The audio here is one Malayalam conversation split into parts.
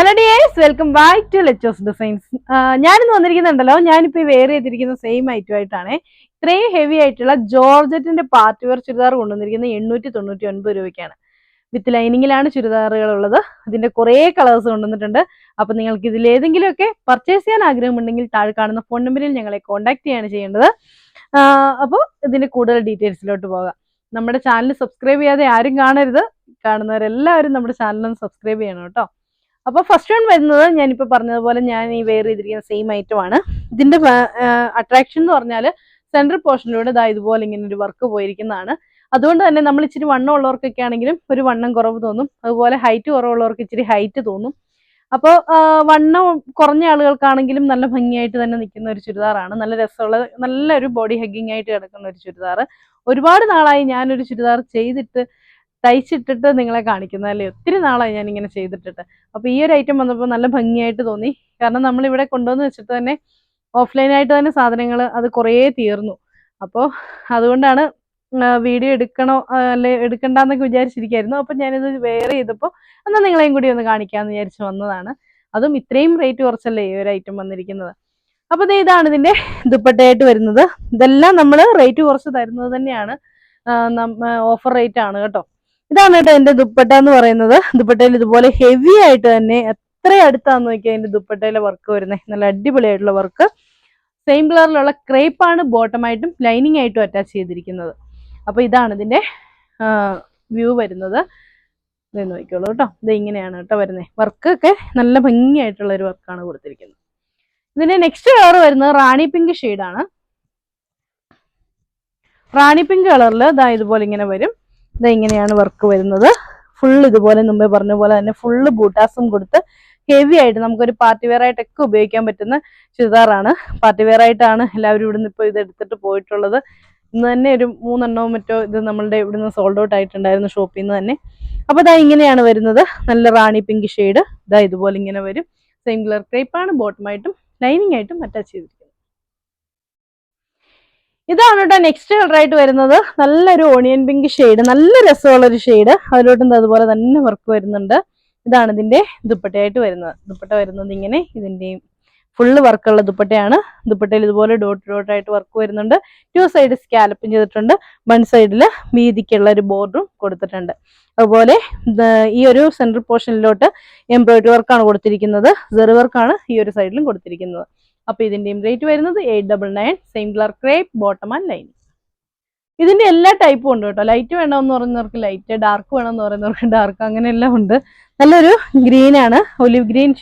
Hello dears welcome back to Lechos designs ഞാനിന്ന് വന്നിരിക്കുന്നുണ്ടല്ലോ. ഞാനിപ്പോൾ വെയർ ചെയ്തിരിക്കുന്ന സെയിം ഐറ്റം ആയിട്ടാണ്. ഇത്രയും ഹെവി ആയിട്ടുള്ള ജോർജറ്റിന്റെ പാർട്ടി വെയർ ചുരിദാർ കൊണ്ടുവന്നിരിക്കുന്നത് എണ്ണൂറ്റി തൊണ്ണൂറ്റി ഒൻപത് രൂപയ്ക്കാണ്. വിത്ത് ലൈനിങ്ങിലാണ് ചുരിദാറുകൾ ഉള്ളത് ഇതിന്റെ കുറേ കളേഴ്സ് കൊണ്ടുവന്നിട്ടുണ്ട്. അപ്പൊ നിങ്ങൾക്ക് ഇതിൽ ഏതെങ്കിലുമൊക്കെ പർച്ചേസ് ചെയ്യാൻ ആഗ്രഹമുണ്ടെങ്കിൽ താഴെ കാണുന്ന ഫോൺ നമ്പറിൽ ഞങ്ങളെ കോൺടാക്ട് ചെയ്യാണ് ചെയ്യേണ്ടത്. അപ്പോൾ ഇതിന്റെ കൂടുതൽ ഡീറ്റെയിൽസിലോട്ട് പോകാം. നമ്മുടെ ചാനൽ സബ്സ്ക്രൈബ് ചെയ്യാതെ ആരും കാണരുത്. കാണുന്നവരെല്ലാവരും നമ്മുടെ ചാനലൊന്ന് സബ്സ്ക്രൈബ് ചെയ്യണം കേട്ടോ. അപ്പോൾ ഫസ്റ്റ് വൺ വരുന്നത് ഞാനിപ്പോൾ പറഞ്ഞതുപോലെ ഞാൻ ഈ വെയർ ചെയ്തിരിക്കുന്ന സെയിം ഐറ്റം ആണ്. ഇതിന്റെ അട്രാക്ഷൻ എന്ന് പറഞ്ഞാൽ സെൻട്രൽ പോർഷനിലൂടെ ഇതാ ഇതുപോലെ ഇങ്ങനെ ഒരു വർക്ക് പോയിരിക്കുന്നതാണ്. അതുകൊണ്ട് തന്നെ നമ്മൾ ഇച്ചിരി വണ്ണം ഉള്ളവർക്കൊക്കെ ആണെങ്കിലും ഒരു വണ്ണം കുറവ് തോന്നും. അതുപോലെ ഹൈറ്റ് കുറവുള്ളവർക്ക് ഇച്ചിരി ഹൈറ്റ് തോന്നും. അപ്പോൾ വണ്ണം കുറഞ്ഞ ആളുകൾക്കാണെങ്കിലും നല്ല ഭംഗിയായിട്ട് തന്നെ നിൽക്കുന്ന ഒരു ചുരിദാറാണ്. നല്ല രസമുള്ള നല്ലൊരു ബോഡി ഹഗ്ഗിങ് ആയിട്ട് കിടക്കുന്ന ഒരു ചുരിദാർ ഒരുപാട് നാളായി ഞാനൊരു ചുരിദാർ ചെയ്തിട്ട് തയ്ച്ചിട്ടിട്ട് നിങ്ങളെ കാണിക്കുന്നതല്ലേ ഒത്തിരി നാളായി ഞാൻ ഇങ്ങനെ ചെയ്തിട്ടിട്ട്. അപ്പോൾ ഈ ഒരു ഐറ്റം വന്നപ്പോൾ നല്ല ഭംഗിയായിട്ട് തോന്നി. കാരണം നമ്മൾ ഇവിടെ കൊണ്ടുവന്ന് വെച്ചിട്ട് തന്നെ ഓഫ്ലൈനായിട്ട് തന്നെ സാധനങ്ങൾ അത് കുറേ തീർന്നു. അപ്പോൾ അതുകൊണ്ടാണ് വീഡിയോ എടുക്കണോ അല്ലെ എടുക്കണ്ടെന്നൊക്കെ വിചാരിച്ചിരിക്കായിരുന്നു. അപ്പം ഞാനിത് വേറെ ചെയ്തപ്പോൾ എന്നാൽ നിങ്ങളെയും കൂടി ഒന്ന് കാണിക്കാമെന്ന് വിചാരിച്ച് വന്നതാണ്. അതും ഇത്രയും റേറ്റ് കുറച്ചല്ലേ ഈ ഒരു ഐറ്റം വന്നിരിക്കുന്നത്. അപ്പോൾ ദേ ഇതാണ് ഇതിന്റെ ദുപ്പട്ടയായിട്ട് വരുന്നത്. ഇതെല്ലാം നമ്മൾ റേറ്റ് കുറച്ച് തരുന്നത് തന്നെയാണ്. ഓഫർ റേറ്റ് ആണ് കേട്ടോ. ഇതാണ് കേട്ടോ എന്റെ ദുപ്പട്ട എന്ന് പറയുന്നത്. ദുപ്പട്ടയിൽ ഇതുപോലെ ഹെവി ആയിട്ട് തന്നെ എത്ര അടുത്താന്ന് നോക്കിയാൽ അതിന്റെ ദുപ്പട്ടയിലെ വർക്ക് വരുന്നത് നല്ല അടിപൊളിയായിട്ടുള്ള വർക്ക് സെയിം കളറിലുള്ള ക്രേപ്പാണ് ബോട്ടമായിട്ടും ലൈനിങ് ആയിട്ടും അറ്റാച്ച് ചെയ്തിരിക്കുന്നത്. അപ്പൊ ഇതാണ് ഇതിന്റെ വ്യൂ വരുന്നത്. ഇത് നോക്കിക്കോളൂ കേട്ടോ. ഇത് ഇങ്ങനെയാണ് കേട്ടോ വരുന്നത് വർക്കൊക്കെ നല്ല ഭംഗിയായിട്ടുള്ള ഒരു വർക്കാണ് കൊടുത്തിരിക്കുന്നത്. ഇതിന്റെ നെക്സ്റ്റ് കളർ വരുന്നത് റാണി പിങ്ക് ആണ്. റാണി പിങ്ക് കളറിൽ ഇതാ ഇതുപോലെ ഇങ്ങനെ വരും. ഇങ്ങനെയാണ് വർക്ക് വരുന്നത്. ഫുൾ ഇതുപോലെ മുമ്പേ പറഞ്ഞ പോലെ തന്നെ ഫുള്ള് ബൂട്ടാസും കൊടുത്ത് ഹെവി ആയിട്ട് നമുക്കൊരു പാർട്ടി വെയർ ആയിട്ടൊക്കെ ഉപയോഗിക്കാൻ പറ്റുന്ന ചുരിദാറാണ്. പാർട്ടി വെയർ ആയിട്ടാണ് എല്ലാവരും ഇവിടുന്ന് ഇപ്പോൾ ഇത് എടുത്തിട്ട് പോയിട്ടുള്ളത്. ഇന്ന് തന്നെ ഒരു മൂന്നെണ്ണവും മറ്റോ ഇത് നമ്മളുടെ ഇവിടുന്ന് സോൾഡ് ഔട്ട് ആയിട്ടുണ്ടായിരുന്നു ഷോപ്പിൽ നിന്ന് തന്നെ. അപ്പോൾ ഇതാ ഇങ്ങനെയാണ് വരുന്നത്. നല്ല റാണി പിങ്ക് ഷെയ്ഡ് ഇതാ ഇതുപോലെ ഇങ്ങനെ വരും. സെയിം കളർ ക്രേപ്പാണ് ബോട്ടമായിട്ടും ലൈനിങ് ആയിട്ടും അറ്റാച്ച് ചെയ്തിരിക്കുന്നത്. ഇതാണ് കേട്ടോ നെക്സ്റ്റ് കളറായിട്ട് വരുന്നത്. നല്ലൊരു ഓണിയൻ പിങ്ക് ഷെയ്ഡ് നല്ല രസമുള്ളൊരു ഷെയ്ഡ് അതിലോട്ടും അതുപോലെ തന്നെ വർക്ക് വരുന്നുണ്ട്. ഇതാണ് ഇതിന്റെ ദുപ്പട്ടയായിട്ട് വരുന്നത്. ദുപ്പട്ട വരുന്നത് ഇങ്ങനെ ഇതിന്റെയും ഫുള്ള് വർക്കുള്ള ദുപ്പട്ടയാണ്. ദുപ്പട്ടയിൽ ഇതുപോലെ ഡോട്ട് ഡോട്ടായിട്ട് വർക്ക് വരുന്നുണ്ട്. ടു സൈഡ് സ്കാലപ്പും ചെയ്തിട്ടുണ്ട്. വൺ സൈഡിൽ വീതിക്കുള്ള ഒരു ബോർഡും കൊടുത്തിട്ടുണ്ട്. അതുപോലെ ഈ ഒരു സെൻട്രൽ പോർഷനിലോട്ട് എംബ്രോയിഡറി വർക്കാണ് കൊടുത്തിരിക്കുന്നത്. സെറി വർക്കാണ് ഈ ഒരു സൈഡിലും കൊടുത്തിരിക്കുന്നത്. അപ്പൊ ഇതിന്റെയും റേറ്റ് വരുന്നത് eight double nine same colour crepe bottom and lining ഇതിന്റെ എല്ലാ ടൈപ്പും ഉണ്ട് കേട്ടോ. ലൈറ്റ് വേണമെന്ന് പറയുന്നവർക്ക് ലൈറ്റ് ഡാർക്ക് വേണമെന്ന് പറയുന്നവർക്ക് ഡാർക്ക് അങ്ങനെ എല്ലാം ഉണ്ട്. നല്ലൊരു ഗ്രീൻ ആണ് ഒലിവ് ഗ്രീൻ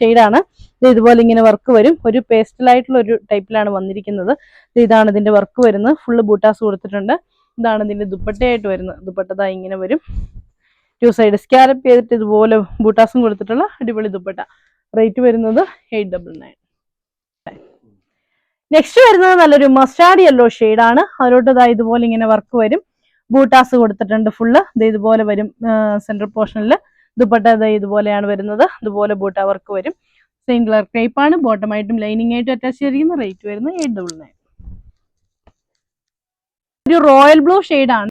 ഇത് ഇതുപോലെ ഇങ്ങനെ വർക്ക് വരും. ഒരു പേസ്റ്റൽ ആയിട്ടുള്ള ഒരു ടൈപ്പിലാണ് വന്നിരിക്കുന്നത്. ഇത് ഇതാണ് ഇതിന്റെ വർക്ക് വരുന്നത്. ഫുള്ള് ബൂട്ടാസ് കൊടുത്തിട്ടുണ്ട്. ഇതാണ് ഇതിന്റെ ദുപ്പട്ടയായിട്ട് വരുന്നത്. ദുപ്പട്ടതാ ഇങ്ങനെ വരും. ടു സൈഡ് സ്കാരപ്പ് ചെയ്തിട്ട് ഇതുപോലെ ബൂട്ടാസും കൊടുത്തിട്ടുള്ള അടിപൊളി ദുപ്പട്ട. റേറ്റ് വരുന്നത് എയ്റ്റ് ഡബിൾ നയൻ നെക്സ്റ്റ് വരുന്നത് നല്ലൊരു മസ്റ്റാർഡ് യെല്ലോ ആണ്. അതിലോട്ട് ഇതാ ഇതുപോലെ ഇങ്ങനെ വർക്ക് വരും. ബൂട്ടാസ് കൊടുത്തിട്ടുണ്ട് ഫുള്ള് ഇത് ഇതുപോലെ വരും സെൻട്രൽ പോർഷനിൽ ദുപ്പട്ട ഇതാ ഇതുപോലെയാണ് വരുന്നത്. ഇതുപോലെ ബൂട്ട വർക്ക് വരും. സെയിം കളർ ക്രേപ്പാണ് ബോട്ടമായിട്ടും ലൈനിങ് ആയിട്ടും അറ്റാച്ച് ചെയ്തിരിക്കുന്ന റേറ്റ് വരുന്നത് എയ്റ്റ് ഡബിൾ നയൻ ഒരു റോയൽ ബ്ലൂ ആണ്.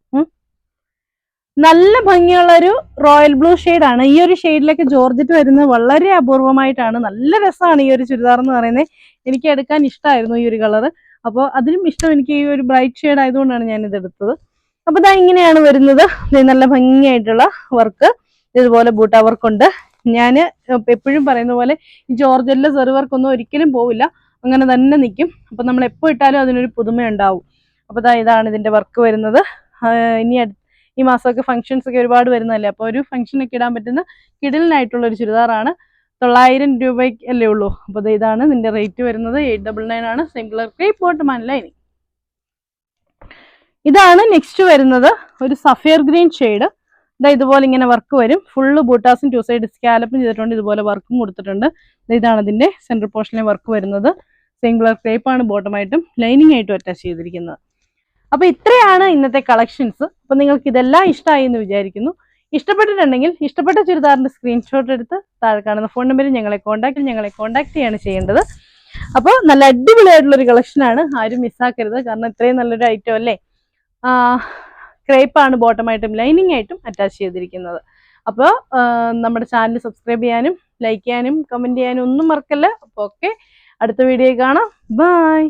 നല്ല ഭംഗിയുള്ള ഒരു റോയൽ ബ്ലൂ ആണ് ഈ ഒരു ഷെയ്ഡിലേക്ക് ജോർജറ്റ് വരുന്നത് വളരെ അപൂർവമായിട്ടാണ്. നല്ല രസമാണ് ഈ ഒരു ചുരിദാർ എന്ന് പറയുന്നത്. എനിക്ക് എടുക്കാൻ ഇഷ്ടമായിരുന്നു ഈ ഒരു കളർ അപ്പോൾ അതിലും ഇഷ്ടം എനിക്ക് ഈ ഒരു ബ്രൈറ്റ് ഷെയ്ഡ് ആയതുകൊണ്ടാണ് ഞാൻ ഇത് എടുത്തത്. അപ്പോൾ ഇതാ ഇങ്ങനെയാണ് വരുന്നത്. നല്ല ഭംഗിയായിട്ടുള്ള വർക്ക്. ഇതുപോലെ ബൂട്ട വർക്ക് ഉണ്ട് ഞാൻ എപ്പോഴും പറയുന്ന പോലെ ഈ ജോർജറ്റിലെ സെറി വർക്ക് ഒന്നും ഒരിക്കലും പോവില്ല. അങ്ങനെ തന്നെ നിൽക്കും അപ്പോൾ നമ്മൾ എപ്പോൾ ഇട്ടാലും അതിനൊരു പുതുമ ഉണ്ടാവും അപ്പോൾ ഇതാ ഇതാണ് ഇതിന്റെ വർക്ക് വരുന്നത്. ഇനി ഈ മാസമൊക്കെ ഫംഗ്ഷൻസ് ഒക്കെ ഒരുപാട് വരുന്നതല്ലേ? അപ്പോൾ ഒരു ഫംഗ്ഷനൊക്കെ ഇടാൻ പറ്റുന്ന കിടിലിനായിട്ടുള്ള ഒരു ചുരിദാറാണ്. തൊള്ളായിരം രൂപയ്ക്ക് അല്ലേ ഉള്ളൂ. അപ്പോൾ ഇതാണ് ഇതിന്റെ റേറ്റ് വരുന്നത്. എയ്റ്റ് ഡബിൾ നയൻ ആണ്. സിംഗിളർ ക്രീപ്പ് ബോട്ടം ലൈനിങ് ഇതാണ് നെക്സ്റ്റ് വരുന്നത്. ഒരു സഫയർ ഗ്രീൻ ഷെയ്ഡ് ഇതാ ഇതുപോലെ ഇങ്ങനെ വർക്ക് വരും. ഫുള്ള് ബൂട്ടാസും ടു സൈഡ് സ്കാലപ്പും ചെയ്തിട്ടുണ്ട്. ഇതുപോലെ വർക്കും കൊടുത്തിട്ടുണ്ട്. ഇതാണ് ഇതിന്റെ സെൻട്രൽ പോർഷനിലെ വർക്ക് വരുന്നത്. സിംഗിളർ ക്രേപ്പാണ് ബോട്ടമായിട്ടും ലൈനിങ് ആയിട്ടും അറ്റാച്ച് ചെയ്തിരിക്കുന്നത്. അപ്പൊ ഇത്രയാണ് ഇന്നത്തെ കളക്ഷൻസ് അപ്പൊ നിങ്ങൾക്ക് ഇതെല്ലാം ഇഷ്ടമായി എന്ന് വിചാരിക്കുന്നു. ഇഷ്ടപ്പെട്ടിട്ടുണ്ടെങ്കിൽ ഇഷ്ടപ്പെട്ട ചുരിദാറിന്റെ സ്ക്രീൻഷോട്ട് എടുത്ത് താഴെ കാണുന്ന ഫോൺ നമ്പറിൽ ഞങ്ങളെ കോൺടാക്ട് ഞങ്ങളെ കോൺടാക്ട് ചെയ്യാണ് ചെയ്യേണ്ടത്. അപ്പോൾ നല്ല അടിപൊളിയായിട്ടുള്ള ഒരു കളക്ഷനാണ് ആരും മിസ്സാക്കരുത് കാരണം ഇത്രയും നല്ലൊരു ഐറ്റം അല്ലേ? ക്രേപ്പാണ് ബോട്ടമായിട്ടും ലൈനിങ് ആയിട്ടും അറ്റാച്ച് ചെയ്തിരിക്കുന്നത്. അപ്പോൾ നമ്മുടെ ചാനൽ സബ്സ്ക്രൈബ് ചെയ്യാനും ലൈക്ക് ചെയ്യാനും കമന്റ് ചെയ്യാനും ഒന്നും മറക്കല്ല. അപ്പോൾ ഓക്കെ അടുത്ത വീഡിയോ കാണാം. ബൈ